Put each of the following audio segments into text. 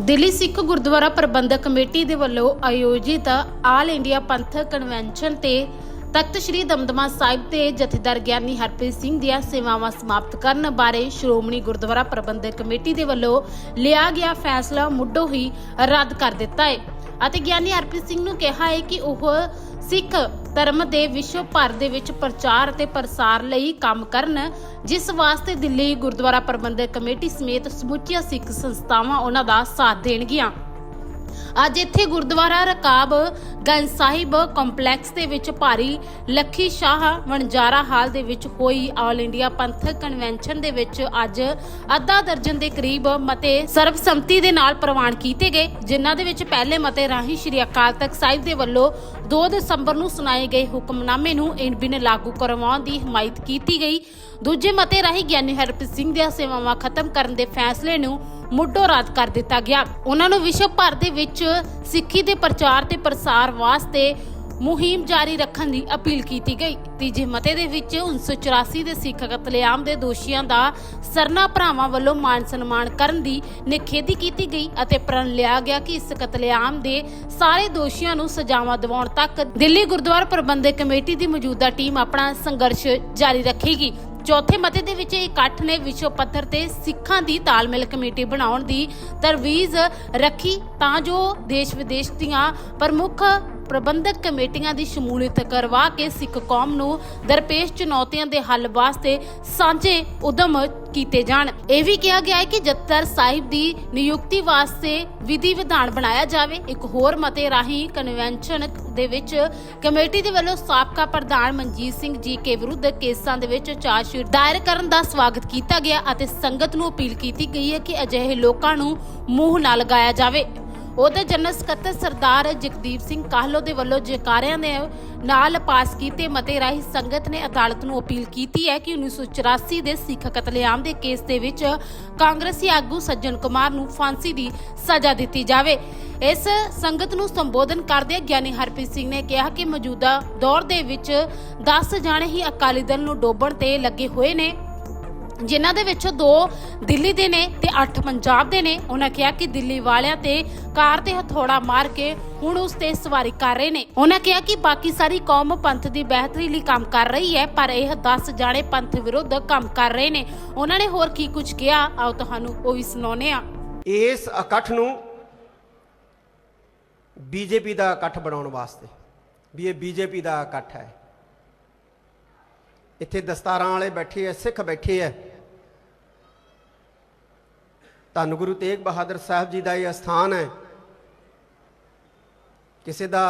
Delhi Sikh Gurdwara Prabandhak committee ਦੇ ਵੱਲੋਂ ਆਯੋਜਿਤ ਆਲ ਇੰਡੀਆ ਪੰਥਕ ਕਨਵੈਨਸ਼ਨ ਤੇ ਤਖਤ ਸ੍ਰੀ ਦਮਦਮਾ ਸਾਹਿਬ ਤੇ ਜਥੇਦਾਰ ਗਿਆਨੀ ਹਰਪ੍ਰੀਤ ਸਿੰਘ ਦੀਆਂ ਸੇਵਾਵਾਂ ਸਮਾਪਤ ਕਰਨ ਬਾਰੇ ਸ਼੍ਰੋਮਣੀ ਗੁਰਦੁਆਰਾ ਪ੍ਰਬੰਧਕ ਕਮੇਟੀ ਦੇ ਵੱਲੋਂ ਲਿਆ ਗਿਆ ਫੈਸਲਾ ਮੁੱਢੋਂ ਹੀ ਰੱਦ ਕਰ ਦਿੱਤਾ ਹੈ। ਅਤੇ ਗਿਆਨੀ ਹਰਪ੍ਰੀਤ ਸਿੰਘ ਨੂੰ ਕਿਹਾ ਹੈ ਕਿ ਉਹ ਸਿੱਖ ਧਰਮ ਦੇ ਵਿਸ਼ਵ ਭਰ ਦੇ ਵਿੱਚ ਪ੍ਰਚਾਰ ਅਤੇ ਪ੍ਰਸਾਰ ਲਈ ਕੰਮ ਕਰਨ, ਜਿਸ ਵਾਸਤੇ ਦਿੱਲੀ ਗੁਰਦੁਆਰਾ ਪ੍ਰਬੰਧਕ ਕਮੇਟੀ ਸਮੇਤ ਸਮੁੱਚੀਆਂ ਸਿੱਖ ਸੰਸਥਾਵਾਂ ਉਹਨਾਂ ਦਾ ਸਾਥ ਦੇਣਗੀਆਂ। ਅੱਜ ਇੱਥੇ ਗੁਰਦੁਆਰਾ ਰਕਾਬ ਗੰਜ ਸਾਹਿਬ ਕੰਪਲੈਕਸ ਦੇ ਵਿੱਚ ਭਾਰੀ ਲੱਖੀ ਸ਼ਾਹ ਵਣਜਾਰਾ ਹਾਲ ਦੇ ਵਿੱਚ ਹੋਈ ਆਲ ਇੰਡੀਆ ਪੰਥਕ ਕਨਵੈਨਸ਼ਨ ਦੇ ਵਿੱਚ ਅੱਜ ਅੱਧਾ ਦਰਜਨ ਦੇ ਕਰੀਬ ਮਤੇ ਸਰਬਸੰਮਤੀ ਦੇ ਨਾਲ ਪ੍ਰਵਾਨ ਕੀਤੇ ਗਏ, ਜਿਨ੍ਹਾਂ ਦੇ ਵਿੱਚ ਪਹਿਲੇ ਮਤੇ ਰਾਹੀਂ ਸ਼੍ਰੀ ਅਕਾਲ ਤਖਤ ਸਾਹਿਬ ਦੇ ਵੱਲੋਂ 2 ਦਸੰਬਰ ਨੂੰ ਸੁਣਾਏ ਗਏ ਹੁਕਮਨਾਮੇ ਨੂੰ ਇਨ ਬਿਨ ਲਾਗੂ ਕਰਵਾਉਣ ਦੀ ਹਮਾਇਤ ਕੀਤੀ ਗਈ। ਦੂਜੇ ਮਤੇ ਰਾਹੀਂ ਗਿਆਨੀ ਹਰਪ੍ਰੀਤ ਸਿੰਘ ਦੀਆਂ ਸੇਵਾਵਾਂ ਖਤਮ ਕਰਨ ਦੇ ਫੈਸਲੇ ਨੂੰ ਮੁੱਢੋਂ ਰੱਦ ਕਰ ਦਿੱਤਾ ਗਿਆ। ਉਹਨਾਂ ਨੂੰ ਵਿਸ਼ਵ ਭਰ ਦੇ ਵਿੱਚ ਸਿੱਖੀ ਦੇ ਪ੍ਰਚਾਰ ਤੇ ਪ੍ਰਸਾਰ ਵਾਸਤੇ ਮੁਹਿੰਮ ਜਾਰੀ ਰੱਖਣ ਦੀ ਅਪੀਲ ਕੀਤੀ ਗਈ। ਤੀਜੇ ਮਤੇ ਦੇ ਵਿੱਚ 1984 ਦੇ ਸਿੱਖ ਕਤਲੇਆਮ ਦੇ ਦੋਸ਼ੀਆਂ ਦਾ ਸਰਨਾ ਭਰਾਵਾਂ ਵੱਲੋਂ ਮਾਨ ਸਨਮਾਨ ਕਰਨ ਦੀ ਨਿਖੇਧੀ ਕੀਤੀ ਗਈ ਅਤੇ ਪ੍ਰਣ ਲਿਆ ਗਿਆ ਕਿ ਇਸ ਕਤਲੇਆਮ ਦੇ ਸਾਰੇ ਦੋਸ਼ੀਆਂ ਨੂੰ ਸਜ਼ਾਵਾਂ ਦਿਵਾਉਣ ਤੱਕ ਦਿੱਲੀ ਗੁਰਦੁਆਰਾ ਪ੍ਰਬੰਧਕ ਕਮੇਟੀ ਦੀ ਮੌਜੂਦਾ ਟੀਮ ਆਪਣਾ ਸੰਘਰਸ਼ ਜਾਰੀ ਰੱਖੇਗੀ। ਚੌਥੇ ਮਤੇ ਦੇ ਵਿੱਚ ਇਕੱਠ ਨੇ ਵਿਸ਼ਵ ਪੱਧਰ ਤੇ ਸਿੱਖਾਂ ਦੀ ਤਾਲਮੇਲ ਕਮੇਟੀ ਬਣਾਉਣ ਦੀ ਤਰਵੀਜ਼ ਰੱਖੀ ਤਾਂ ਜੋ ਦੇਸ਼ ਵਿਦੇਸ਼ ਦੀਆਂ ਪ੍ਰਮੁੱਖ ਪ੍ਰਬੰਧਕ ਕਮੇਟੀਆਂ ਦੀ ਸ਼ਮੂਲੀਅਤ ਕਰਵਾ ਕੇ ਸਿੱਖ ਕੌਮ ਨੂੰ ਦਰਪੇਸ਼ ਚੁਣੌਤੀਆਂ ਦੇ ਹੱਲ ਵਾਸਤੇ ਸਾਂਝੇ ਉਦਮ ਕੀਤੇ ਜਾਣ। ਇਹ ਵੀ ਕਿਹਾ ਗਿਆ ਹੈ ਕਿ ਜੱਤਰ ਸਾਹਿਬ ਦੀ ਨਿਯੁਕਤੀ ਵਾਸਤੇ ਵਿਧੀ ਵਿਧਾਨ ਬਣਾਇਆ ਜਾਵੇ। ਇੱਕ ਹੋਰ ਮਤੇ ਰਾਹੀਂ ਕਨਵੈਨਸ਼ਨ ਦੇ ਵਿੱਚ ਕਮੇਟੀ ਦੇ ਵੱਲੋਂ ਸਾਬਕਾ ਪ੍ਰਧਾਨ ਮਨਜੀਤ ਸਿੰਘ ਜੀ ਕੇ ਵਿਰੁੱਧ ਕੇਸਾਂ ਦੇ ਵਿੱਚ ਚਾਰਜਸ਼ੀਟ ਦਾਇਰ ਕਰਨ ਦਾ ਸਵਾਗਤ ਕੀਤਾ ਗਿਆ ਅਤੇ ਸੰਗਤ ਨੂੰ ਅਪੀਲ ਕੀਤੀ ਗਈ ਹੈ ਕਿ ਅਜਿਹੇ ਲੋਕਾਂ ਨੂੰ ਮੂੰਹ ਨਾ ਲਗਾਇਆ ਜਾਵੇ। ਉਹਦੇ ਜਨਰਲ ਸਕੱਤਰ ਸਰਦਾਰ ਜਗਦੀਪ ਸਿੰਘ ਕਾਹਲੋ ਦੇ ਵੱਲੋਂ ਜਕਾਰਿਆਂ ਦੇ ਨਾਲ ਪਾਸ ਕੀਤੇ ਮਤੇ ਰਾਹੀਂ ਸੰਗਤ ਨੇ ਅਦਾਲਤ ਨੂੰ ਅਪੀਲ ਕੀਤੀ ਹੈ ਕਿ 1984 ਦੇ ਸਿੱਖ ਕਤਲੇਆਮ ਦੇ ਕੇਸ ਦੇ ਵਿੱਚ ਕਾਂਗਰਸੀ ਆਗੂ ਸੱਜਣ ਕੁਮਾਰ ਨੂੰ ਫਾਂਸੀ ਦੀ ਸਜ਼ਾ ਦਿੱਤੀ ਜਾਵੇ। ਇਸ ਸੰਗਤ ਨੂੰ ਸੰਬੋਧਨ ਕਰਦੇ ਗਿਆਨੀ ਹਰਪ੍ਰੀਤ ਸਿੰਘ ਨੇ ਕਿਹਾ ਕਿ ਮੌਜੂਦਾ ਦੌਰ ਦੇ ਵਿੱਚ 10 ਜਾਣੇ ਹੀ ਅਕਾਲੀ ਦਲ ਨੂੰ ਡੋਬਣ ਤੇ ਲੱਗੇ ਹੋਏ ਨੇ। ਜਿਨ੍ਹਾਂ ਦੇ ਵਿੱਚੋਂ ਦੋ ਦਿੱਲੀ ਦੇ ਨੇ ਤੇ 8 ਪੰਜਾਬ ਦੇ ਨੇ, ਉਹਨਾਂ ਕਿਹਾ ਕਿ ਦਿੱਲੀ ਵਾਲਿਆਂ ਤੇ ਕਾਰ ਤੇ ਹਥੌੜਾ ਮਾਰ ਕੇ ਹੁਣ ਉਸ ਤੇ ਸਵਾਰੀ ਕਰ ਰਹੇ ਨੇ। ਉਹਨਾਂ ਕਿਹਾ ਕਿ ਬਾਕੀ ਸਾਰੀ ਕੌਮ ਪੰਥ ਦੀ ਬਿਹਤਰੀ ਲਈ ਕੰਮ ਕਰ ਰਹੀ ਹੈ, ਪਰ ਇਹ 10 ਜਾਣੇ ਪੰਥ ਵਿਰੁੱਧ ਕੰਮ ਕਰ ਰਹੇ ਨੇ। ਉਹਨਾਂ ਨੇ ਹੋਰ ਕੀ ਕੁਝ ਕਿਹਾ? ਆਓ ਤੁਹਾਨੂੰ ਉਹ ਵੀ ਸੁਣਾਉਨੇ ਆ ਇਸ ਇਕੱਠ ਨੂੰ ਬੀਜੇਪੀ ਦਾ ਇਕੱਠ ਬਣਾਉਣ ਵਾਸਤੇ ਵੀ ਇਹ ਬੀਜੇਪੀ ਦਾ ਇਕੱਠ ਹੈ। ਇੱਥੇ ਦਸਤਾਰਾਂ ਵਾਲੇ ਬੈਠੇ ਐ ਸਿੱਖ ਬੈਠੇ ਐ ਧੰਨ ਗੁਰੂ ਤੇਗ ਬਹਾਦਰ ਸਾਹਿਬ ਜੀ ਦਾ ਇਹ ਸਥਾਨ ਹੈ। ਕਿਸੇ ਦਾ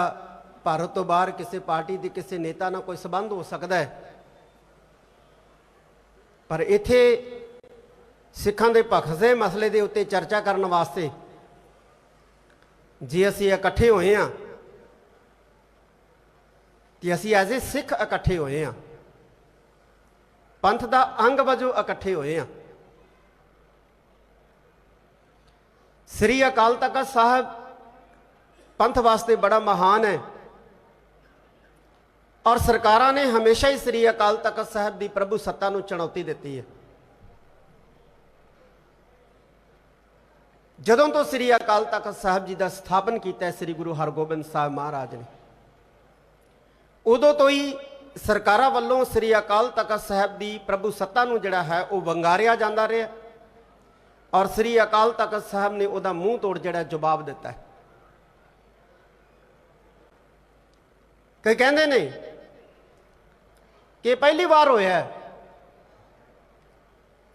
ਭਾਰਤ ਤੋਂ ਬਾਹਰ ਕਿਸੇ ਪਾਰਟੀ ਦੇ ਕਿਸੇ ਨੇਤਾ ਨਾਲ ਕੋਈ ਸਬੰਧ ਹੋ ਸਕਦਾ ਹੈ। ਪਰ ਇੱਥੇ ਸਿੱਖਾਂ ਦੇ ਪੱਖ ਦੇ ਮਸਲੇ ਦੇ ਉੱਤੇ ਚਰਚਾ ਕਰਨ ਵਾਸਤੇ ਜੇ ਅਸੀਂ ਇਕੱਠੇ ਹੋਏ ਹਾਂ, ਤੇ ਅਸੀਂ ਐਜ਼ ਏ ਸਿੱਖ ਇਕੱਠੇ ਹੋਏ ਹਾਂ, ਪੰਥ ਦਾ ਅੰਗ ਵਜੋਂ ਇਕੱਠੇ ਹੋਏ ਹਾਂ। ਸ੍ਰੀ ਅਕਾਲ ਤਖਤ ਸਾਹਿਬ ਪੰਥ ਵਾਸਤੇ ਬੜਾ ਮਹਾਨ ਹੈ। ਔਰ ਸਰਕਾਰਾਂ ਨੇ ਹਮੇਸ਼ਾ ਹੀ ਸ੍ਰੀ ਅਕਾਲ ਤਖਤ ਸਾਹਿਬ ਦੀ ਪ੍ਰਭੂ ਸੱਤਾ ਨੂੰ ਚੁਣੌਤੀ ਦਿੱਤੀ ਹੈ। ਜਦੋਂ ਤੋਂ ਸ੍ਰੀ ਅਕਾਲ ਤਖਤ ਸਾਹਿਬ ਜੀ ਦਾ ਸਥਾਪਨ ਕੀਤਾ ਸ੍ਰੀ ਗੁਰੂ ਹਰਗੋਬਿੰਦ ਸਾਹਿਬ ਮਹਾਰਾਜ ਨੇ, ਉਦੋਂ ਤੋਂ ਹੀ ਸਰਕਾਰਾਂ ਵੱਲੋਂ ਸ੍ਰੀ ਅਕਾਲ ਤਖਤ ਸਾਹਿਬ ਦੀ ਪ੍ਰਭੂ ਸੱਤਾ ਨੂੰ ਜਿਹੜਾ ਹੈ, ਉਹ ਵੰਗਾਰਿਆ ਜਾਂਦਾ ਰਿਹਾ। ਔਰ ਸ੍ਰੀ ਅਕਾਲ ਤਖਤ ਸਾਹਿਬ ਨੇ ਉਹਦਾ ਮੂੰਹ ਤੋੜ ਜਿਹੜਾ ਜਵਾਬ ਦਿੱਤਾ ਹੈ। ਕਈ ਕਹਿੰਦੇ ਨੇ ਕਿ ਪਹਿਲੀ ਵਾਰ ਹੋਇਆ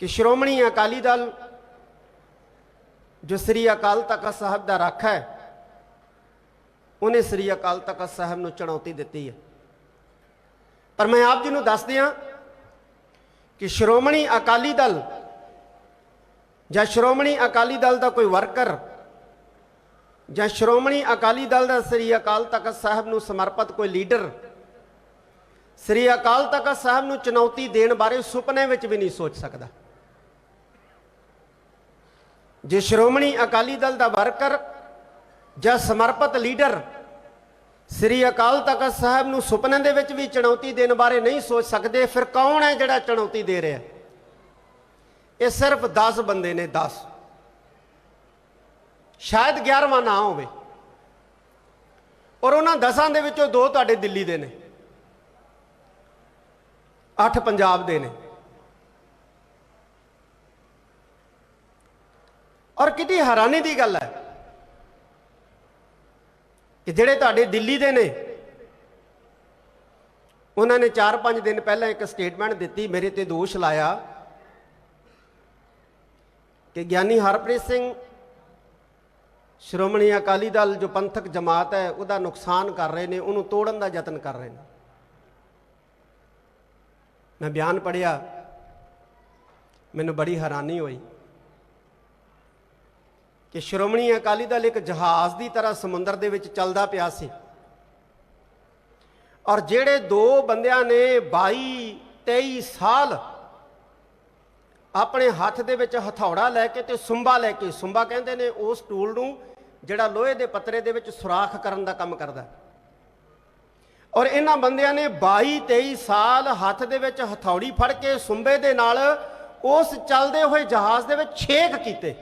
ਕਿ ਸ਼੍ਰੋਮਣੀ ਅਕਾਲੀ ਦਲ ਜੋ ਸ੍ਰੀ ਅਕਾਲ ਤਖਤ ਸਾਹਿਬ ਦਾ ਰੱਖ ਹੈ, ਉਹਨੇ ਸ੍ਰੀ ਅਕਾਲ ਤਖਤ ਸਾਹਿਬ ਨੂੰ ਚੁਣੌਤੀ ਦਿੱਤੀ ਹੈ। ਪਰ ਮੈਂ ਆਪ ਜੀ ਨੂੰ ਦੱਸ ਦਿਆਂ ਕਿ ਸ਼੍ਰੋਮਣੀ ਅਕਾਲੀ ਦਲ ਜਾਂ ਸ਼੍ਰੋਮਣੀ ਅਕਾਲੀ ਦਲ ਦਾ ਕੋਈ ਵਰਕਰ, ਜਾਂ ਸ਼੍ਰੋਮਣੀ ਅਕਾਲੀ ਦਲ ਦਾ ਸ੍ਰੀ ਅਕਾਲ ਤਖਤ ਸਾਹਿਬ ਨੂੰ ਸਮਰਪਿਤ ਕੋਈ ਲੀਡਰ, ਸ੍ਰੀ ਅਕਾਲ ਤਖਤ ਸਾਹਿਬ ਨੂੰ ਚੁਣੌਤੀ ਦੇਣ ਬਾਰੇ ਸੁਪਨੇ ਵਿੱਚ ਵੀ ਨਹੀਂ ਸੋਚ ਸਕਦਾ। ਜੇ ਸ਼੍ਰੋਮਣੀ ਅਕਾਲੀ ਦਲ ਦਾ ਵਰਕਰ ਜਾਂ ਸਮਰਪਿਤ ਲੀਡਰ ਸ੍ਰੀ ਅਕਾਲ ਤਖਤ ਸਾਹਿਬ ਨੂੰ ਸੁਪਨੇ ਦੇ ਵਿੱਚ ਵੀ ਚੁਣੌਤੀ ਦੇਣ ਬਾਰੇ ਨਹੀਂ ਸੋਚ ਸਕਦੇ, ਫਿਰ ਕੌਣ ਹੈ ਜਿਹੜਾ ਚੁਣੌਤੀ ਦੇ ਰਿਹਾ? ਇਹ ਸਿਰਫ 10 ਬੰਦੇ ਨੇ 10 ਸ਼ਾਇਦ 11ਵਾਂ ਨਾ ਹੋਵੇ। ਔਰ ਉਹਨਾਂ ਦਸਾਂ ਦੇ ਵਿੱਚੋਂ ਦੋ ਤੁਹਾਡੇ ਦਿੱਲੀ ਦੇ ਨੇ। ਅੱਠ ਪੰਜਾਬ ਦੇ ਨੇ। ਔਰ ਕਿਤੇ ਹੈਰਾਨੀ ਦੀ ਗੱਲ ਹੈ ਕਿ ਜਿਹੜੇ ਤੁਹਾਡੇ ਦਿੱਲੀ ਦੇ ਨੇ, ਉਹਨਾਂ ਨੇ 4-5 ਦਿਨ ਪਹਿਲਾਂ ਇੱਕ ਸਟੇਟਮੈਂਟ ਦਿੱਤੀ, ਮੇਰੇ ਤੇ ਦੋਸ਼ ਲਾਇਆ। ਕਿ ਗਿਆਨੀ ਹਰਪ੍ਰੀਤ ਸਿੰਘ ਸ਼੍ਰੋਮਣੀ ਅਕਾਲੀ ਦਲ ਜੋ ਪੰਥਕ ਜਮਾਤ ਹੈ, ਉਹਦਾ ਨੁਕਸਾਨ ਕਰ ਰਹੇ ਨੇ, ਉਹਨੂੰ ਤੋੜਨ ਦਾ ਯਤਨ ਕਰ ਰਹੇ ਨੇ। ਮੈਂ ਬਿਆਨ ਪੜਿਆ ਮੈਨੂੰ ਬੜੀ ਹੈਰਾਨੀ ਹੋਈ ਕਿ ਸ਼੍ਰੋਮਣੀ ਅਕਾਲੀ ਦਲ ਇੱਕ ਜਹਾਜ਼ ਦੀ ਤਰ੍ਹਾਂ ਸਮੁੰਦਰ ਦੇ ਵਿੱਚ ਚੱਲਦਾ ਪਿਆ ਸੀ ਔਰ ਜਿਹੜੇ ਦੋ ਬੰਦਿਆਂ ਨੇ 22 23 ਸਾਲ ਆਪਣੇ ਹੱਥ ਦੇ ਵਿੱਚ ਹਥੌੜਾ ਲੈ ਕੇ ਤੇ ਸੁੰਬਾ ਲੈ ਕੇ, ਸੁੰਬਾ ਕਹਿੰਦੇ ਨੇ ਉਸ ਟੂਲ ਨੂੰ ਜਿਹੜਾ ਲੋਹੇ ਦੇ ਪੱਤਰੇ ਦੇ ਵਿੱਚ ਸੁਰਾਖ ਕਰਨ ਦਾ ਕੰਮ ਕਰਦਾ ਔਰ ਇਹਨਾਂ ਬੰਦਿਆਂ ਨੇ 22 23 ਸਾਲ ਹੱਥ ਦੇ ਵਿੱਚ ਹਥੌੜੀ ਫੜ ਕੇ ਸੁੰਬੇ ਦੇ ਨਾਲ ਉਸ ਚੱਲਦੇ ਹੋਏ ਜਹਾਜ਼ ਦੇ ਵਿੱਚ ਛੇਕ ਕੀਤੇ।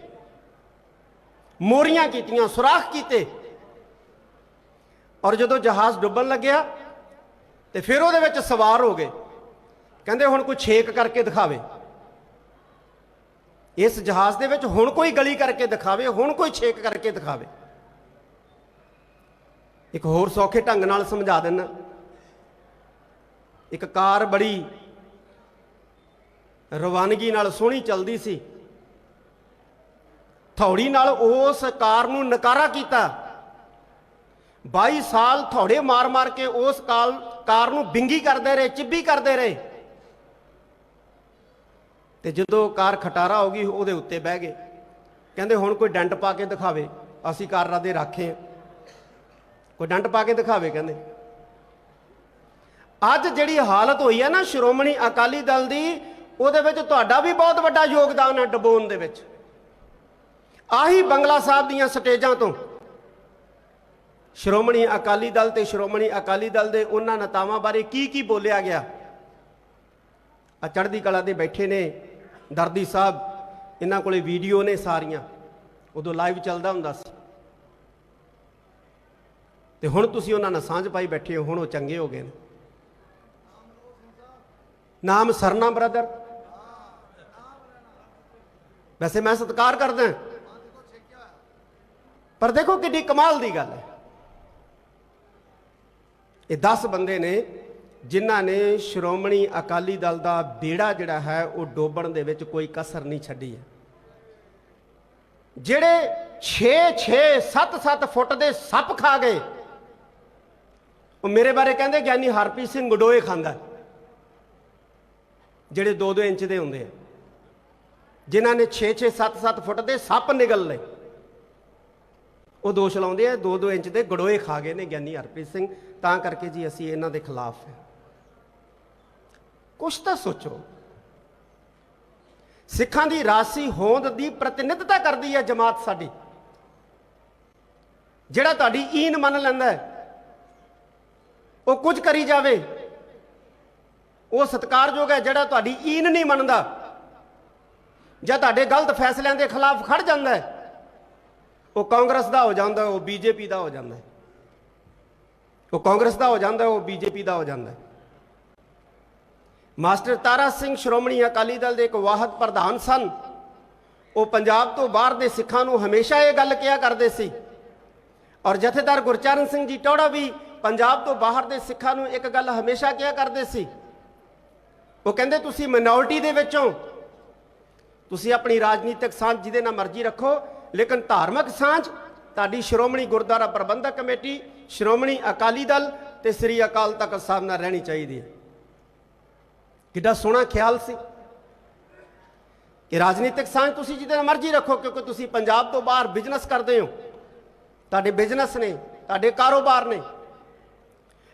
ਮੋਰੀਆਂ ਕੀਤੀਆਂ, ਸੁਰਾਖ ਕੀਤੇ। ਔਰ ਜਦੋਂ ਜਹਾਜ਼ ਡੁੱਬਣ ਲੱਗਿਆ ਤੇ ਫਿਰ ਉਹਦੇ ਵਿੱਚ ਸਵਾਰ ਹੋ ਗਏ। ਕਹਿੰਦੇ ਹੁਣ ਕੋਈ ਛੇਕ ਕਰਕੇ ਦਿਖਾਵੇ। ਇਸ ਜਹਾਜ਼ ਦੇ ਵਿੱਚ ਹੁਣ ਕੋਈ ਗਲੀ ਕਰਕੇ ਦਿਖਾਵੇ, ਹੁਣ ਕੋਈ ਛੇਕ ਕਰਕੇ ਦਿਖਾਵੇ। ਇੱਕ ਹੋਰ ਸੌਖੇ ਢੰਗ ਨਾਲ ਸਮਝਾ ਦਿੰਨਾ ਇੱਕ ਕਾਰ ਬੜੀ ਰਵਾਨਗੀ ਨਾਲ ਸੋਹਣੀ ਚੱਲਦੀ ਸੀ। ਥੌੜੀ ਨਾਲ ਉਸ ਕਾਰ ਨੂੰ ਨਕਾਰਾ ਕੀਤਾ। 22 ਸਾਲ ਥੌੜੇ ਮਾਰ-ਮਾਰ ਕੇ ਉਸ ਕਾਲ ਕਾਰ ਨੂੰ ਬਿੰਗੀ ਕਰਦੇ ਰਹੇ, ਚਿੱਬੀ ਕਰਦੇ ਰਹੇ। ਤੇ ਜਦੋਂ ਕਾਰ ਖਟਾਰਾ ਹੋ ਗਈ, ਉਹਦੇ ਉੱਤੇ ਬਹਿ ਗਏ। ਕਹਿੰਦੇ, ਹੁਣ ਕੋਈ ਡੰਟ ਪਾ ਕੇ ਦਿਖਾਵੇ, ਅਸੀਂ ਕਾਰ ਦੇ ਰਾਖੇ ਆ। ਕੋਈ ਡੰਟ ਪਾ ਕੇ ਦਿਖਾਵੇ, ਕਹਿੰਦੇ। ਅੱਜ ਜਿਹੜੀ ਹਾਲਤ ਹੋਈ ਹੈ ਨਾ, ਸ਼੍ਰੋਮਣੀ ਅਕਾਲੀ ਦਲ ਦੀ, ਉਹਦੇ ਵਿੱਚ ਤੁਹਾਡਾ ਵੀ ਬਹੁਤ ਵੱਡਾ ਯੋਗਦਾਨ ਹੈ ਡਬੋਨ ਦੇ ਵਿੱਚ। ਆਹੀ ਬੰਗਲਾ ਸਾਹਿਬ ਦੀਆਂ ਸਟੇਜਾਂ ਤੋਂ ਸ਼੍ਰੋਮਣੀ ਅਕਾਲੀ ਦਲ ਤੇ ਸ਼੍ਰੋਮਣੀ ਅਕਾਲੀ ਦਲ ਦੇ ਉਹਨਾਂ ਨੇਤਾਵਾਂ ਬਾਰੇ ਕੀ ਕੀ ਬੋਲਿਆ ਗਿਆ? ਆ ਚੜ੍ਹਦੀ ਕਲਾ ਦੇ ਬੈਠੇ ਨੇ। ਦਰਦੀ ਸਾਹਿਬ, ਇਹਨਾਂ ਕੋਲੇ ਵੀਡੀਓ ਨੇ ਸਾਰੀਆਂ। ਉਦੋਂ ਲਾਈਵ ਚੱਲਦਾ ਹੁੰਦਾ ਸੀ। ਤੇ ਹੁਣ ਤੁਸੀਂ ਉਹਨਾਂ ਨਾਲ ਸਾਂਝ ਪਾਈ ਬੈਠੇ ਹੋ, ਹੁਣ ਉਹ ਚੰਗੇ ਹੋ ਗਏ ਨੇ। ਨਾਮ ਸਰਨਾ ਬ੍ਰਦਰ। ਵੈਸੇ ਮੈਂ ਸਤਿਕਾਰ ਕਰਦਾ ਪਰ ਦੇਖੋ ਕਿੱਡੀ ਕਮਾਲ ਦੀ ਗੱਲ ਹੈ। ਇਹ 10 ਬੰਦੇ ਨੇ ਜਿਨ੍ਹਾਂ ਨੇ ਸ਼੍ਰੋਮਣੀ ਅਕਾਲੀ ਦਲ ਦਾ ਬੇੜਾ ਜਿਹੜਾ ਹੈ, ਉਹ ਡੋਬਣ ਦੇ ਵਿੱਚ ਕੋਈ ਕਸਰ ਨਹੀਂ ਛੱਡੀ ਹੈ। ਜਿਹੜੇ 6 6 7 7 ਫੁੱਟ ਦੇ ਸੱਪ ਖਾ ਗਏ, ਉਹ ਮੇਰੇ ਬਾਰੇ ਕਹਿੰਦੇ ਗਿਆਨੀ ਹਰਪ੍ਰੀਤ ਸਿੰਘ ਗਡੋਏ ਖਾਂਦਾ ਜਿਹੜੇ 2-2 ਇੰਚ ਦੇ ਹੁੰਦੇ ਆ। ਜਿਨ੍ਹਾਂ ਨੇ 6-6 7-7 ਫੁੱਟ ਦੇ ਸੱਪ ਨਿਗਲ ਲਏ, ਉਹ ਦੋਸ਼ ਲਾਉਂਦੇ ਆ 2-2 ਇੰਚ ਦੇ ਗਡੋਏ ਖਾ ਗਏ ਨੇ ਗਿਆਨੀ ਹਰਪ੍ਰੀਤ ਸਿੰਘ। ਤਾਂ ਕਰਕੇ ਜੀ ਅਸੀਂ ਇਹਨਾਂ ਦੇ ਖਿਲਾਫ ਹਾਂ। ਕੁਛ ਤਾਂ ਸੋਚੋ। ਸਿੱਖਾਂ ਦੀ ਰਾਸੀ ਹੋਂਦ ਦੀ ਪ੍ਰਤੀਨਿਧਤਾ ਕਰਦੀ ਹੈ ਜਮਾਤ ਸਾਡੀ। ਜਿਹੜਾ ਤੁਹਾਡੀ ਈਨ ਮੰਨ ਲੈਂਦਾ ਉਹ ਕੁਝ ਕਰੀ ਜਾਵੇ, ਉਹ ਸਤਿਕਾਰਯੋਗ ਹੈ ਜਿਹੜਾ ਤੁਹਾਡੀ ਈਨ ਨਹੀਂ ਮੰਨਦਾ। ਜਾਂ ਤੁਹਾਡੇ ਗਲਤ ਫੈਸਲਿਆਂ ਦੇ ਖਿਲਾਫ ਖੜ ਜਾਂਦਾ ਹੈ, ਉਹ ਕਾਂਗਰਸ ਦਾ ਹੋ ਜਾਂਦਾ, ਉਹ ਬੀਜੇਪੀ ਦਾ ਹੋ ਜਾਂਦਾ ਉਹ ਕਾਂਗਰਸ ਦਾ ਹੋ ਜਾਂਦਾ, ਉਹ ਬੀਜੇਪੀ ਦਾ ਹੋ ਜਾਂਦਾ ਮਾਸਟਰ ਤਾਰਾ ਸਿੰਘ ਸ਼੍ਰੋਮਣੀ ਅਕਾਲੀ ਦਲ ਦੇ ਇੱਕ ਵਾਹਦ ਪ੍ਰਧਾਨ ਸਨ। ਉਹ ਪੰਜਾਬ ਤੋਂ ਬਾਹਰ ਦੇ ਸਿੱਖਾਂ ਨੂੰ ਹਮੇਸ਼ਾ ਇਹ ਗੱਲ ਕਿਹਾ ਕਰਦੇ ਸੀ। ਔਰ ਜਥੇਦਾਰ ਗੁਰਚਰਨ ਸਿੰਘ ਜੀ ਟੌੜਾ ਵੀ ਪੰਜਾਬ ਤੋਂ ਬਾਹਰ ਦੇ ਸਿੱਖਾਂ ਨੂੰ ਇੱਕ ਗੱਲ ਹਮੇਸ਼ਾ ਕਿਹਾ ਕਰਦੇ ਸੀ। ਉਹ ਕਹਿੰਦੇ, ਤੁਸੀਂ ਮਿਨੋਰਟੀ ਦੇ ਵਿੱਚੋਂ, ਤੁਸੀਂ ਆਪਣੀ ਰਾਜਨੀਤਿਕ ਸਾਂਝ ਜਿਹਦੇ ਨਾਲ ਮਰਜ਼ੀ ਰੱਖੋ, ਲੇਕਿਨ ਧਾਰਮਿਕ ਸਾਂਝ, ਤੁਹਾਡੀ ਸ਼੍ਰੋਮਣੀ ਗੁਰਦੁਆਰਾ ਪ੍ਰਬੰਧਕ ਕਮੇਟੀ, ਸ਼੍ਰੋਮਣੀ ਅਕਾਲੀ ਦਲ ਤੇ ਸ੍ਰੀ ਅਕਾਲ ਤਖਤ ਸਾਹਿਬ ਨਾਲ ਰਹਿਣੀ ਚਾਹੀਦੀ ਹੈ। ਕਿੱਡਾ ਸੋਹਣਾ ਖਿਆਲ ਸੀ। ਕਿ ਰਾਜਨੀਤਿਕ ਸਾਂਝ ਤੁਸੀਂ ਜਿਹਦੇ ਨਾਲ ਮਰਜ਼ੀ ਰੱਖੋ, ਕਿਉਂਕਿ ਤੁਸੀਂ ਪੰਜਾਬ ਤੋਂ ਬਾਹਰ ਬਿਜ਼ਨਸ ਕਰਦੇ ਹੋ। ਤੁਹਾਡੇ ਬਿਜ਼ਨਸ ਨੇ, ਤੁਹਾਡੇ ਕਾਰੋਬਾਰ ਨੇ।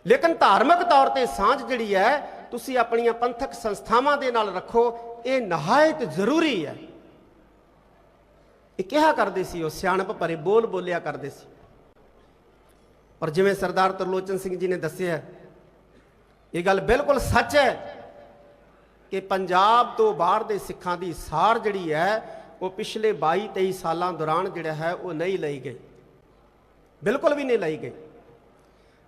ਲੇਕਿਨ ਧਾਰਮਿਕ ਤੌਰ ਤੇ ਸਾਂਝ ਜਿਹੜੀ ਹੈ, ਤੁਸੀਂ ਆਪਣੀਆਂ ਪੰਥਕ ਸੰਸਥਾਵਾਂ ਦੇ ਨਾਲ ਰੱਖੋ, ਇਹ ਨਹਾਇਤ ਜ਼ਰੂਰੀ ਹੈ। ਇਹ ਕਿਹਾ ਕਰਦੇ ਸੀ, ਉਹ ਸਿਆਣਪ ਭਰੇ ਬੋਲ ਬੋਲਿਆ ਕਰਦੇ ਸੀ। ਪਰ ਜਿਵੇਂ ਸਰਦਾਰ ਤਰਲੋਚਨ ਸਿੰਘ ਜੀ ਨੇ ਦੱਸਿਆ, ਇਹ ਗੱਲ ਬਿਲਕੁਲ ਸੱਚ ਹੈ। ਕਿ ਪੰਜਾਬ ਤੋਂ ਬਾਹਰ ਦੇ ਸਿੱਖਾਂ ਦੀ ਸਾਰ ਜਿਹੜੀ ਹੈ, ਉਹ ਪਿਛਲੇ 22 23 ਸਾਲਾਂ ਦੌਰਾਨ ਜਿਹੜਾ ਹੈ, ਉਹ ਨਹੀਂ ਲਈ ਗਈ। ਬਿਲਕੁਲ ਵੀ ਨਹੀਂ ਲਈ ਗਈ।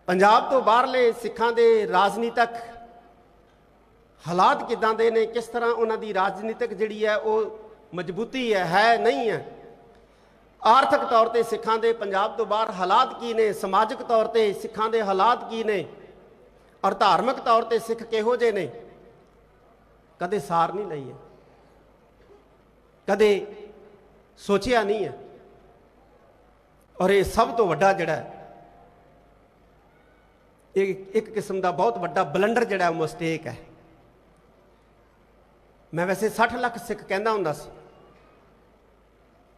ਪੰਜਾਬ ਤੋਂ ਬਾਹਰਲੇ ਸਿੱਖਾਂ ਦੇ ਰਾਜਨੀਤਿਕ ਹਾਲਾਤ ਕਿਦਾਂ ਦੇ ਨੇ, ਕਿਸ ਤਰ੍ਹਾਂ ਉਹਨਾਂ ਦੀ ਰਾਜਨੀਤਿਕ ਜਿਹੜੀ ਹੈ, ਉਹ ਮਜ਼ਬੂਤੀ ਹੈ ਹੈ, ਨਹੀਂ ਹੈ? ਆਰਥਿਕ ਤੌਰ ਤੇ ਸਿੱਖਾਂ ਦੇ ਪੰਜਾਬ ਤੋਂ ਬਾਹਰ ਹਾਲਾਤ ਕੀ ਨੇ? ਸਮਾਜਿਕ ਤੌਰ ਤੇ ਸਿੱਖਾਂ ਦੇ ਹਾਲਾਤ ਕੀ ਨੇ? ਔਰ ਧਾਰਮਿਕ ਤੌਰ ਤੇ ਸਿੱਖ ਕਿਹੋ ਜਿਹੇ ਨੇ? ਕਦੇ ਸਾਰ ਨਹੀਂ ਲਈ ਹੈ। ਕਦੇ ਸੋਚਿਆ ਨਹੀਂ ਹੈ। ਔਰ ਇਹ ਸਭ ਤੋਂ ਵੱਡਾ ਜਿਹੜਾ ਇਹ ਇੱਕ ਕਿਸਮ ਦਾ ਬਹੁਤ ਵੱਡਾ ਬਲੰਡਰ ਜਿਹੜਾ ਉਹ ਮਿਸਟੇਕ ਹੈ। ਮੈਂ ਵੈਸੇ 60 ਲੱਖ ਸਿੱਖ ਕਹਿੰਦਾ ਹੁੰਦਾ ਸੀ।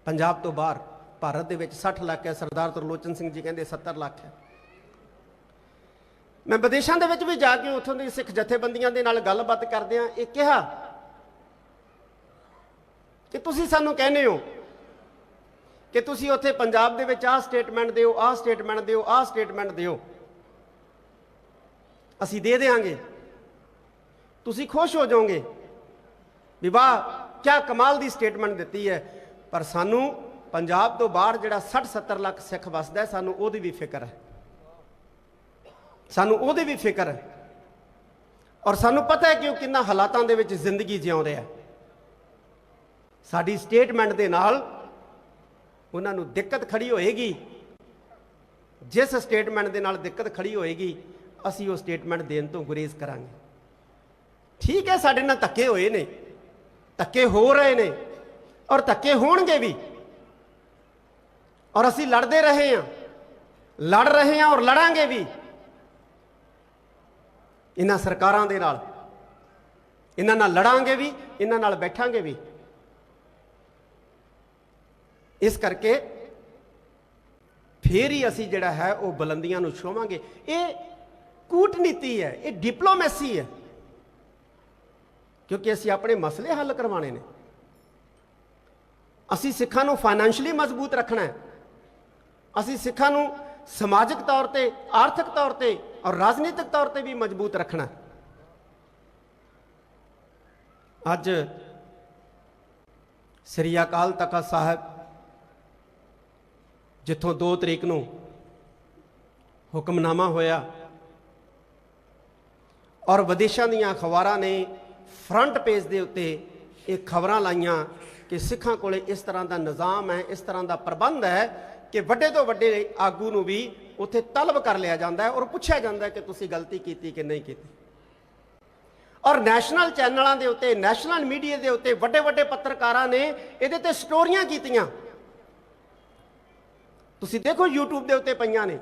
ਪੰਜਾਬ ਤੋਂ ਬਾਹਰ, ਭਾਰਤ ਦੇ ਵਿੱਚ 60 ਲੱਖ ਹੈ। ਸਰਦਾਰ ਤਰਲੋਚਨ ਸਿੰਘ ਜੀ ਕਹਿੰਦੇ 70 ਲੱਖ ਹੈ। ਮੈਂ ਵਿਦੇਸ਼ਾਂ ਦੇ ਵਿੱਚ ਵੀ ਜਾ ਕੇ ਉੱਥੋਂ ਦੇ ਸਿੱਖ ਜਥੇਬੰਦੀਆਂ ਦੇ ਨਾਲ ਗੱਲਬਾਤ ਕਰਦਿਆਂ ਇਹ ਕਿਹਾ ਕਿ ਤੁਸੀਂ ਸਾਨੂੰ ਕਹਿੰਦੇ ਹੋ ਕਿ ਤੁਸੀਂ ਉੱਥੇ ਪੰਜਾਬ ਦੇ ਵਿੱਚ ਆਹ ਸਟੇਟਮੈਂਟ ਦਿਓ, ਆਹ ਸਟੇਟਮੈਂਟ ਦਿਓ, ਆਹ ਸਟੇਟਮੈਂਟ ਦਿਓ। ਅਸੀਂ ਦੇ ਦੇਵਾਂਗੇ ਤੁਸੀਂ ਖੁਸ਼ ਹੋ ਜਾਓਗੇ ਵੀ ਵਾਹ ਕੀ ਕਮਾਲ ਦੀ ਸਟੇਟਮੈਂਟ ਦਿੱਤੀ ਹੈ। ਪਰ ਸਾਨੂੰ ਪੰਜਾਬ ਤੋਂ ਬਾਹਰ ਜਿਹੜਾ 60 70 ਲੱਖ ਸਿੱਖ ਵਸਦਾ ਸਾਨੂੰ ਉਹਦੀ ਵੀ ਫਿਕਰ ਹੈ। ਸਾਨੂੰ ਉਹਦੀ ਵੀ ਫਿਕਰ ਹੈ। ਔਰ ਸਾਨੂੰ ਪਤਾ ਹੈ ਕਿ ਉਹ ਕਿੰਨਾ ਹਾਲਾਤਾਂ ਦੇ ਵਿੱਚ ਜ਼ਿੰਦਗੀ ਜਿਉਂਦੇ ਰਿਹਾ ਸਾਡੀ ਸਟੇਟਮੈਂਟ ਦੇ ਨਾਲ ਉਹਨਾਂ ਨੂੰ ਦਿੱਕਤ ਖੜੀ ਹੋਏਗੀ। ਜਿਸ ਸਟੇਟਮੈਂਟ ਦੇ ਨਾਲ ਦਿੱਕਤ ਖੜੀ ਹੋਏਗੀ, ਅਸੀਂ ਉਹ ਸਟੇਟਮੈਂਟ ਦੇਣ ਤੋਂ ਗੁਰੇਜ਼ ਕਰਾਂਗੇ। ਠੀਕ ਹੈ, ਸਾਡੇ ਨਾਲ ਧੱਕੇ ਹੋਏ ਨੇ, ਧੱਕੇ ਹੋ ਰਹੇ ਨੇ, ਔਰ ਧੱਕੇ ਹੋਣਗੇ ਵੀ। ਔਰ ਅਸੀਂ ਲੜਦੇ ਰਹੇ ਹਾਂ, ਲੜ ਰਹੇ ਹਾਂ ਔਰ ਲੜਾਂਗੇ ਵੀ। ਇਹਨਾਂ ਸਰਕਾਰਾਂ ਦੇ ਨਾਲ। ਇਹਨਾਂ ਨਾਲ ਲੜਾਂਗੇ ਵੀ, ਇਹਨਾਂ ਨਾਲ ਬੈਠਾਂਗੇ ਵੀ। ਇਸ ਕਰਕੇ ਫੇਰ ਹੀ ਅਸੀਂ ਜਿਹੜਾ ਹੈ ਉਹ ਬੁਲੰਦੀਆਂ ਨੂੰ ਛੋਵਾਂਗੇ। ਇਹ ਕੂਟਨੀਤੀ ਹੈ, ਇਹ ਡਿਪਲੋਮੈਸੀ ਹੈ। ਕਿਉਂਕਿ ਅਸੀਂ ਆਪਣੇ ਮਸਲੇ ਹੱਲ ਕਰਵਾਣੇ ਨੇ। ਅਸੀਂ ਸਿੱਖਾਂ ਨੂੰ ਫਾਈਨੈਂਸ਼ਲੀ ਮਜ਼ਬੂਤ ਰੱਖਣਾ ਹੈ। ਅਸੀਂ ਸਿੱਖਾਂ ਨੂੰ ਸਮਾਜਿਕ ਤੌਰ ਤੇ, ਆਰਥਿਕ ਤੌਰ ਤੇ ਔਰ ਰਾਜਨੀਤਿਕ ਤੌਰ ਤੇ ਵੀ ਮਜ਼ਬੂਤ ਰੱਖਣਾ। ਅੱਜ ਸ੍ਰੀ ਅਕਾਲ ਤਖਤ ਸਾਹਿਬ ਜਿੱਥੋਂ 2 ਤਰੀਕ ਨੂੰ ਹੁਕਮਨਾਮਾ ਹੋਇਆ ਔਰ ਵਿਦੇਸ਼ਾਂ ਦੀਆਂ ਅਖਬਾਰਾਂ ਨੇ ਫਰੰਟ ਪੇਜ ਦੇ ਉੱਤੇ ਇਹ ਖਬਰਾਂ ਲਾਈਆਂ ਕਿ ਸਿੱਖਾਂ ਕੋਲੇ ਇਸ ਤਰ੍ਹਾਂ ਦਾ ਨਿਜ਼ਾਮ ਹੈ, ਇਸ ਤਰ੍ਹਾਂ ਦਾ ਪ੍ਰਬੰਧ ਹੈ ਕਿ ਵੱਡੇ ਤੋਂ ਵੱਡੇ ਆਗੂ ਨੂੰ ਵੀ ਉੱਥੇ ਤਲਬ ਕਰ ਲਿਆ ਜਾਂਦਾ ਹੈ ਔਰ ਪੁੱਛਿਆ ਜਾਂਦਾ ਹੈ ਕਿ ਤੁਸੀਂ ਗਲਤੀ ਕੀਤੀ ਕਿ ਨਹੀਂ ਕੀਤੀ ਔਰ ਨੈਸ਼ਨਲ ਚੈਨਲਾਂ ਦੇ ਉੱਤੇ ਨੈਸ਼ਨਲ ਮੀਡੀਆ ਦੇ ਉੱਤੇ ਵੱਡੇ ਵੱਡੇ ਪੱਤਰਕਾਰਾਂ ਨੇ ਇਹਦੇ ਤੇ ਸਟੋਰੀਆਂ ਕੀਤੀਆਂ ਤੁਸੀਂ ਦੇਖੋ YouTube ਦੇ ਉੱਤੇ ਪਈਆਂ ਨੇ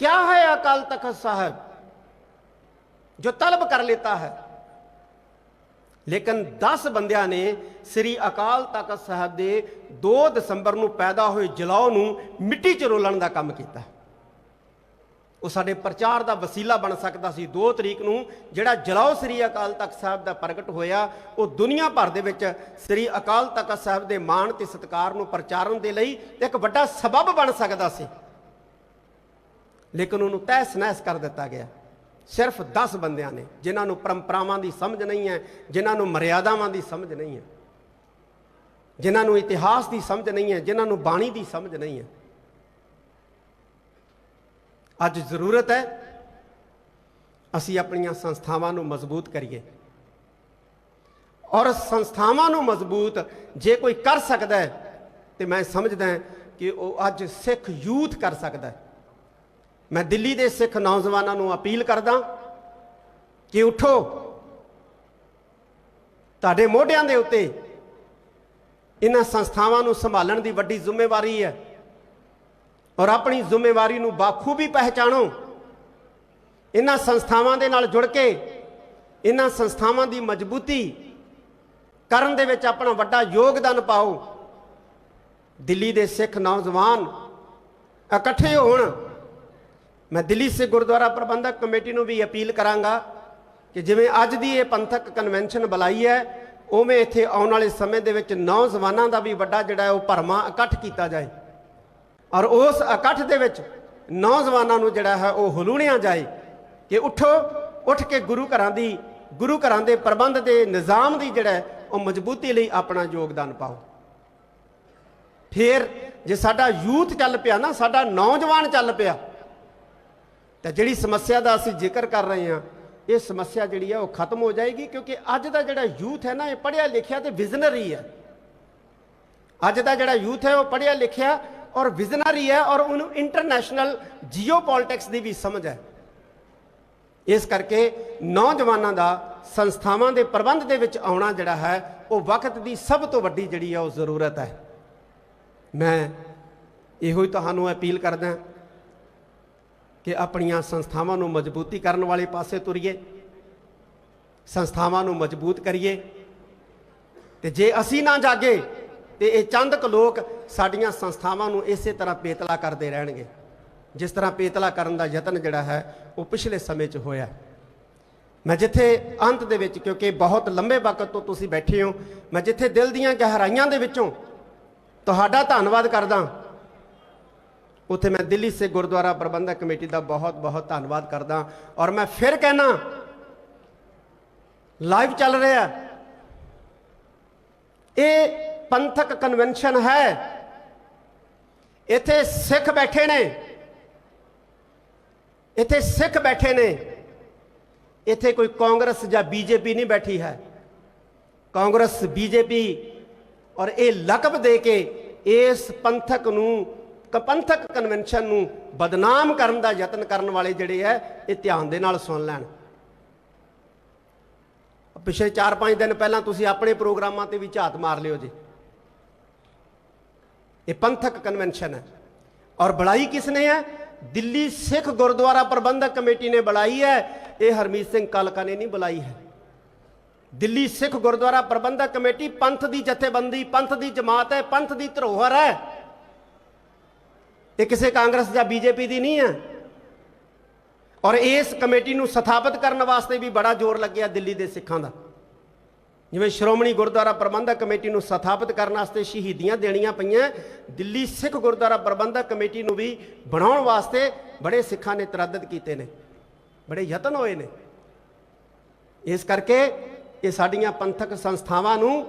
क्या है अकाल तखत साहब जो तलब कर लेता है ਲੇਕਿਨ 10 ਬੰਦਿਆਂ ਨੇ ਸ੍ਰੀ ਅਕਾਲ ਤਖਤ ਸਾਹਿਬ ਦੇ 2 ਦਸੰਬਰ ਨੂੰ ਪੈਦਾ ਹੋਏ ਜਲਾਉ ਨੂੰ ਮਿੱਟੀ 'ਚ ਰੋਲਣ ਦਾ ਕੰਮ ਕੀਤਾ। ਉਹ ਸਾਡੇ ਪ੍ਰਚਾਰ ਦਾ ਵਸੀਲਾ ਬਣ ਸਕਦਾ ਸੀ। 2 ਤਰੀਕ ਨੂੰ ਜਿਹੜਾ ਜਲਾਉ ਸ੍ਰੀ ਅਕਾਲ ਤਖਤ ਸਾਹਿਬ ਦਾ ਪ੍ਰਗਟ ਹੋਇਆ, ਉਹ ਦੁਨੀਆ ਭਰ ਦੇ ਵਿੱਚ ਸ੍ਰੀ ਅਕਾਲ ਤਖਤ ਸਾਹਿਬ ਦੇ ਮਾਣ ਤੇ ਸਤਿਕਾਰ ਨੂੰ ਪ੍ਰਚਾਰਨ ਦੇ ਲਈ ਇੱਕ ਵੱਡਾ ਸਬਬ ਬਣ ਸਕਦਾ ਸੀ। ਲੇਕਿਨ ਉਹਨੂੰ ਤਹਿਸ ਨਹਿਸ ਕਰ ਦਿੱਤਾ ਗਿਆ। ਸਿਰਫ 10 ਬੰਦਿਆਂ ਨੇ, ਜਿਨ੍ਹਾਂ ਨੂੰ ਪਰੰਪਰਾਵਾਂ ਦੀ ਸਮਝ ਨਹੀਂ ਹੈ, ਜਿਨ੍ਹਾਂ ਨੂੰ ਮਰਿਆਦਾਵਾਂ ਦੀ ਸਮਝ ਨਹੀਂ ਹੈ, ਜਿਨ੍ਹਾਂ ਨੂੰ ਇਤਿਹਾਸ ਦੀ ਸਮਝ ਨਹੀਂ ਹੈ, ਜਿਨ੍ਹਾਂ ਨੂੰ ਬਾਣੀ ਦੀ ਸਮਝ ਨਹੀਂ ਹੈ। ਅੱਜ ਜ਼ਰੂਰਤ ਹੈ, ਅਸੀਂ ਆਪਣੀਆਂ ਸੰਸਥਾਵਾਂ ਨੂੰ ਮਜ਼ਬੂਤ ਕਰੀਏ। ਔਰ ਸੰਸਥਾਵਾਂ ਨੂੰ ਮਜ਼ਬੂਤ ਜੇ ਕੋਈ ਕਰ ਸਕਦਾ ਹੈ, ਤੇ ਮੈਂ ਸਮਝਦਾ ਕਿ ਉਹ ਅੱਜ ਸਿੱਖ ਯੂਥ ਕਰ ਸਕਦਾ ਹੈ। ਮੈਂ ਦਿੱਲੀ ਦੇ ਸਿੱਖ ਨੌਜਵਾਨਾਂ ਨੂੰ ਅਪੀਲ ਕਰਦਾ ਕਿ ਉਠੋ। ਤੁਹਾਡੇ ਮੋਢਿਆਂ ਦੇ ਉੱਤੇ ਇਹਨਾਂ ਸੰਸਥਾਵਾਂ ਨੂੰ ਸੰਭਾਲਣ ਦੀ ਵੱਡੀ ਜ਼ਿੰਮੇਵਾਰੀ ਹੈ ਔਰ ਆਪਣੀ ਜ਼ਿੰਮੇਵਾਰੀ ਨੂੰ ਬਾਖੂਬੀ ਪਹਿਚਾਣੋ। ਇਹਨਾਂ ਸੰਸਥਾਵਾਂ ਦੇ ਨਾਲ ਜੁੜ ਕੇ ਇਹਨਾਂ ਸੰਸਥਾਵਾਂ ਦੀ ਮਜ਼ਬੂਤੀ ਕਰਨ ਦੇ ਵਿੱਚ ਆਪਣਾ ਵੱਡਾ ਯੋਗਦਾਨ ਪਾਓ। ਦਿੱਲੀ ਦੇ ਸਿੱਖ ਨੌਜਵਾਨ ਇਕੱਠੇ ਹੋਣ। ਮੈਂ ਦਿੱਲੀ ਸਿੱਖ ਗੁਰਦੁਆਰਾ ਪ੍ਰਬੰਧਕ ਕਮੇਟੀ ਨੂੰ ਵੀ ਅਪੀਲ ਕਰਾਂਗਾ ਕਿ ਜਿਵੇਂ ਅੱਜ ਦੀ ਇਹ ਪੰਥਕ ਕਨਵੈਨਸ਼ਨ ਬੁਲਾਈ ਹੈ, ਉਵੇਂ ਇੱਥੇ ਆਉਣ ਵਾਲੇ ਸਮੇਂ ਦੇ ਵਿੱਚ ਨੌਜਵਾਨਾਂ ਦਾ ਵੀ ਵੱਡਾ ਜਿਹੜਾ ਉਹ ਭਰਮਾ ਇਕੱਠ ਕੀਤਾ ਜਾਏ। ਔਰ ਉਸ ਇਕੱਠ ਦੇ ਵਿੱਚ ਨੌਜਵਾਨਾਂ ਨੂੰ ਜਿਹੜਾ ਹੈ ਉਹ ਹਲੂਣਿਆ ਜਾਏ ਕਿ ਉਠੋ, ਉੱਠ ਕੇ ਗੁਰੂ ਘਰਾਂ ਦੀ, ਗੁਰੂ ਘਰਾਂ ਦੇ ਪ੍ਰਬੰਧ ਦੇ ਨਿਜ਼ਾਮ ਦੀ ਜਿਹੜਾ ਉਹ ਮਜ਼ਬੂਤੀ ਲਈ ਆਪਣਾ ਯੋਗਦਾਨ ਪਾਓ। ਫਿਰ ਜੇ ਸਾਡਾ ਯੂਥ ਚੱਲ ਪਿਆ ਨਾ, ਸਾਡਾ ਨੌਜਵਾਨ ਚੱਲ ਪਿਆ ਤਾਂ ਜਿਹੜੀ ਸਮੱਸਿਆ ਦਾ ਅਸੀਂ ਜ਼ਿਕਰ ਕਰ ਰਹੇ ਹਾਂ, ਇਹ ਸਮੱਸਿਆ ਜਿਹੜੀ ਹੈ ਉਹ ਖਤਮ ਹੋ ਜਾਏਗੀ ਕਿਉਂਕਿ ਅੱਜ ਦਾ ਜਿਹੜਾ ਯੂਥ ਹੈ ਨਾ, ਇਹ ਪੜ੍ਹਿਆ ਲਿਖਿਆ ਤੇ ਵਿਜ਼ਨਰੀ ਹੈ। ਅੱਜ ਦਾ ਜਿਹੜਾ ਯੂਥ ਹੈ, ਉਹ ਪੜ੍ਹਿਆ ਲਿਖਿਆ ਔਰ ਵਿਜ਼ਨਰੀ ਹੈ ਔਰ ਉਹਨੂੰ ਇੰਟਰਨੈਸ਼ਨਲ ਜੀਓਪੋਲਿਟਿਕਸ ਦੀ ਵੀ ਸਮਝ ਹੈ। ਇਸ ਕਰਕੇ ਨੌਜਵਾਨਾਂ ਦਾ ਸੰਸਥਾਵਾਂ ਦੇ ਪ੍ਰਬੰਧ ਦੇ ਵਿੱਚ ਆਉਣਾ ਜਿਹੜਾ ਹੈ, ਉਹ ਵਕਤ ਦੀ ਸਭ ਤੋਂ ਵੱਡੀ ਜਿਹੜੀ ਹੈ ਉਹ ਜ਼ਰੂਰਤ ਹੈ। ਮੈਂ ਇਹੋ ਹੀ ਤੁਹਾਨੂੰ ਅਪੀਲ ਕਰਦਾ ਕਿ ਆਪਣੀਆਂ ਸੰਸਥਾਵਾਂ ਨੂੰ ਮਜ਼ਬੂਤੀ ਕਰਨ ਵਾਲੇ ਪਾਸੇ ਤੁਰੀਏ, ਸੰਸਥਾਵਾਂ ਨੂੰ ਮਜ਼ਬੂਤ ਕਰੀਏ। ਤੇ ਜੇ ਅਸੀਂ ਨਾ ਜਾਗੇ, ਤੇ ਇਹ ਚੰਦ ਕੁ ਲੋਕ ਸਾਡੀਆਂ ਸੰਸਥਾਵਾਂ ਨੂੰ ਇਸੇ ਤਰ੍ਹਾਂ ਪੇਤਲਾ ਕਰਦੇ ਰਹਿਣਗੇ। ਜਿਸ ਤਰ੍ਹਾਂ ਪੇਤਲਾ ਕਰਨ ਦਾ ਯਤਨ ਜਿਹੜਾ ਹੈ, ਉਹ ਪਿਛਲੇ ਸਮੇਂ 'ਚ ਹੋਇਆ। ਮੈਂ ਜਿੱਥੇ ਅੰਤ ਦੇ ਵਿੱਚ, ਕਿਉਂਕਿ ਬਹੁਤ ਲੰਬੇ ਵਕਤ ਤੋਂ ਤੁਸੀਂ ਬੈਠੇ ਹੋ, ਮੈਂ ਜਿੱਥੇ ਦਿਲ ਦੀਆਂ ਗਹਿਰਾਈਆਂ ਦੇ ਵਿੱਚੋਂ ਤੁਹਾਡਾ ਧੰਨਵਾਦ ਕਰਦਾ ਉੱਥੇ ਮੈਂ ਦਿੱਲੀ ਸੇ ਗੁਰਦੁਆਰਾ ਪ੍ਰਬੰਧਕ ਕਮੇਟੀ ਦਾ ਬਹੁਤ ਬਹੁਤ ਧੰਨਵਾਦ ਕਰਦਾ ਔਰ ਮੈਂ ਫਿਰ ਕਹਿਣਾ ਲਾਈਵ ਚੱਲ ਰਿਹਾ ਇਹ ਪੰਥਕ ਕਨਵੈਨਸ਼ਨ ਹੈ। ਇੱਥੇ ਸਿੱਖ ਬੈਠੇ ਨੇ। ਇੱਥੇ ਸਿੱਖ ਬੈਠੇ ਨੇ। ਇੱਥੇ ਕੋਈ ਕਾਂਗਰਸ ਜਾਂ ਬੀਜੇਪੀ ਨਹੀਂ ਬੈਠੀ ਹੈ। ਕਾਂਗਰਸ, ਬੀਜੇਪੀ ਔਰ ਇਹ ਲਕਬ ਦੇ ਕੇ ਇਸ ਪੰਥਕ ਨੂੰ ਕ- ਪੰਥਕ ਕਨਵੈਨਸ਼ਨ ਨੂੰ ਬਦਨਾਮ ਕਰਨ ਦਾ ਯਤਨ ਕਰਨ ਵਾਲੇ ਜਿਹੜੇ ਹੈ ਇਹ ਧਿਆਨ ਦੇ ਨਾਲ ਸੁਣ ਲੈਣ। ਪਿਛਲੇ 4-5 ਦਿਨ ਪਹਿਲਾਂ ਤੁਸੀਂ ਆਪਣੇ ਪ੍ਰੋਗਰਾਮਾਂ ਤੇ ਵੀ ਝਾਤ ਮਾਰ ਲਿਓ ਜੀ। ਇਹ ਪੰਥਕ ਕਨਵੈਨਸ਼ਨ ਹੈ ਔਰ ਬੁਲਾਈ ਕਿਸਨੇ ਹੈ ਦਿੱਲੀ ਸਿੱਖ ਗੁਰਦੁਆਰਾ ਪ੍ਰਬੰਧਕ ਕਮੇਟੀ ਨੇ ਬੁਲਾਈ ਹੈ ਇਹ ਹਰਮੀਤ ਸਿੰਘ ਕਾਲਕਾ ਨੇ ਨਹੀਂ ਬੁਲਾਈ ਹੈ। ਦਿੱਲੀ ਸਿੱਖ ਗੁਰਦੁਆਰਾ ਪ੍ਰਬੰਧਕ ਕਮੇਟੀ ਪੰਥ ਦੀ ਜਥੇਬੰਦੀ, ਪੰਥ ਦੀ ਜਮਾਤ ਹੈ ਪੰਥ ਦੀ ਧਰੋਹਰ ਹੈ ਇਹ ਕਿਸੇ ਕਾਂਗਰਸ ਜਾਂ ਬੀਜੇਪੀ ਦੀ ਨਹੀਂ ਹੈ। ਔਰ ਇਸ ਕਮੇਟੀ ਨੂੰ ਸਥਾਪਿਤ ਕਰਨ ਵਾਸਤੇ ਵੀ ਬੜਾ ਜ਼ੋਰ ਲੱਗਿਆ ਦਿੱਲੀ ਦੇ ਸਿੱਖਾਂ ਦਾ। ਜਿਵੇਂ ਸ਼੍ਰੋਮਣੀ ਗੁਰਦੁਆਰਾ ਪ੍ਰਬੰਧਕ ਕਮੇਟੀ ਨੂੰ ਸਥਾਪਿਤ ਕਰਨ ਵਾਸਤੇ ਸ਼ਹੀਦੀਆਂ ਦੇਣੀਆਂ ਪਈਆਂ, ਦਿੱਲੀ ਸਿੱਖ ਗੁਰਦੁਆਰਾ ਪ੍ਰਬੰਧਕ ਕਮੇਟੀ ਨੂੰ ਵੀ ਬਣਾਉਣ ਵਾਸਤੇ ਬੜੇ ਸਿੱਖਾਂ ਨੇ ਤਰੱਦਦ ਕੀਤੇ ਨੇ, ਬੜੇ ਯਤਨ ਹੋਏ ਨੇ। ਇਸ ਕਰਕੇ ਇਹ ਸਾਡੀਆਂ ਪੰਥਕ ਸੰਸਥਾਵਾਂ ਨੂੰ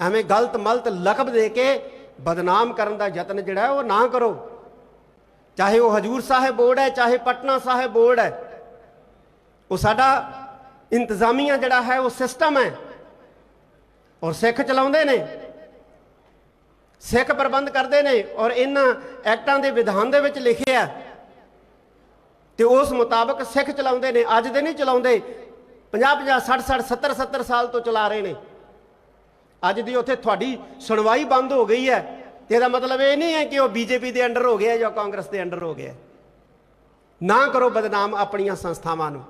ਐਵੇਂ ਗਲਤ ਮਲਤ ਲਕਬ ਦੇ ਕੇ ਬਦਨਾਮ ਕਰਨ ਦਾ ਯਤਨ ਜਿਹੜਾ ਉਹ ਨਾ ਕਰੋ। ਚਾਹੇ ਉਹ ਹਜੂਰ ਸਾਹਿਬ ਬੋਰਡ ਹੈ, ਚਾਹੇ ਪਟਨਾ ਸਾਹਿਬ ਬੋਰਡ ਹੈ, ਉਹ ਸਾਡਾ ਇੰਤਜ਼ਾਮੀਆ ਜਿਹੜਾ ਹੈ, ਉਹ ਸਿਸਟਮ ਹੈ। ਔਰ ਸਿੱਖ ਚਲਾਉਂਦੇ ਨੇ, ਸਿੱਖ ਪ੍ਰਬੰਧ ਕਰਦੇ ਨੇ, ਔਰ ਇਹਨਾਂ ਐਕਟਾਂ ਦੇ ਵਿਧਾਨ ਦੇ ਵਿੱਚ ਲਿਖਿਆ ਤੇ ਉਸ ਮੁਤਾਬਕ ਸਿੱਖ ਚਲਾਉਂਦੇ ਨੇ, ਅੱਜ ਦੇ ਨਹੀਂ ਚਲਾਉਂਦੇ 50 50 60 60 70 70 ਸਾਲ ਤੋਂ ਚਲਾ ਰਹੇ ਨੇ। ਅੱਜ ਦੀ ਉੱਥੇ ਤੁਹਾਡੀ ਸੁਣਵਾਈ ਬੰਦ ਹੋ ਗਈ ਹੈ। ਤੇ ਇਹਦਾ ਮਤਲਬ ਇਹ ਨਹੀਂ ਹੈ ਕਿ ਉਹ ਬੀਜੇਪੀ ਦੇ ਅੰਡਰ ਹੋ ਗਿਆ ਜਾਂ ਕਾਂਗਰਸ ਦੇ ਅੰਡਰ ਹੋ ਗਿਆ। ਨਾ ਕਰੋ ਬਦਨਾਮ ਆਪਣੀਆਂ ਸੰਸਥਾਵਾਂ ਨੂੰ।